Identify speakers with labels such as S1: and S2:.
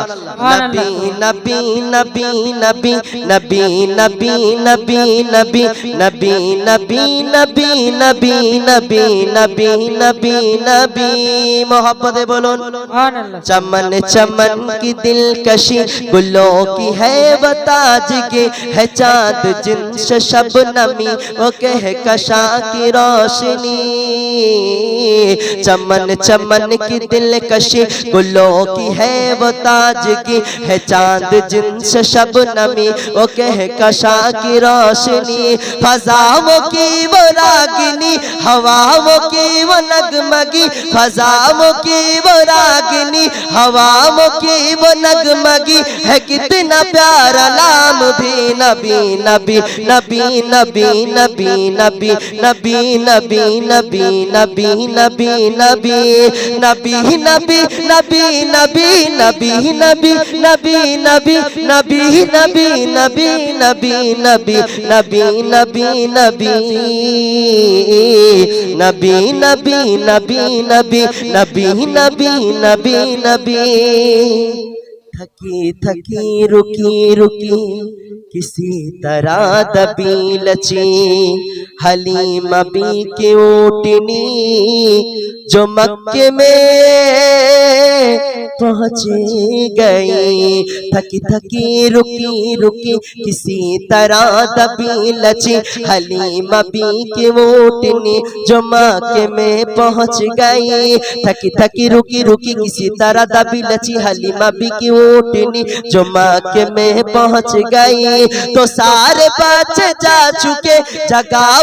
S1: نبی نبی نبی نبی نبی نبی نبی نبی نبی نبی نبی نبی نبی نبی نبی محبت
S2: بولو
S1: چمن چمن کی دل کشی گلوں کی ہے تاج کے ہے چاند جنس شب نمی وہ کہہ کشا کی روشنی چمن چمن کی دل کشی گلوں کی ہے بتاج تاج کی ہے چاند جن سے شب نمی وہ کہہ کشا کی روشنی فضاؤں کی وہ راگنی ہواؤں کی وہ نگمگی فضاؤں کی وہ راگنی ہواؤں کی وہ نگمگی ہے کتنا پیارا نام بھی نبی نبی نبی نبی نبی نبی نبی نبی نبی نبی نبی نبی نبی نبی نبی نبی نبی نبی نبی نبی نبی نبی نبی نبی نبی نبی نبی نبی نبی نبی نبی نبی نبی نبی نبی نبی تھکی تھکی رکی رکی کسی طرح دبی لچی حلیم ابھی کی اوٹنی جو مکے میں پہنچ گئی تھکی تھکی رکی رکی کسی طرح دبی لچی حلیم ابھی کی اوٹنی جو مکے میں پہنچ گئی تھکی تھکی رکی رکی کسی طرح دبی لچی حلیم ابھی کی اوٹنی جو مکے میں پہنچ گئی تو سارے بچے جا چکے جگہ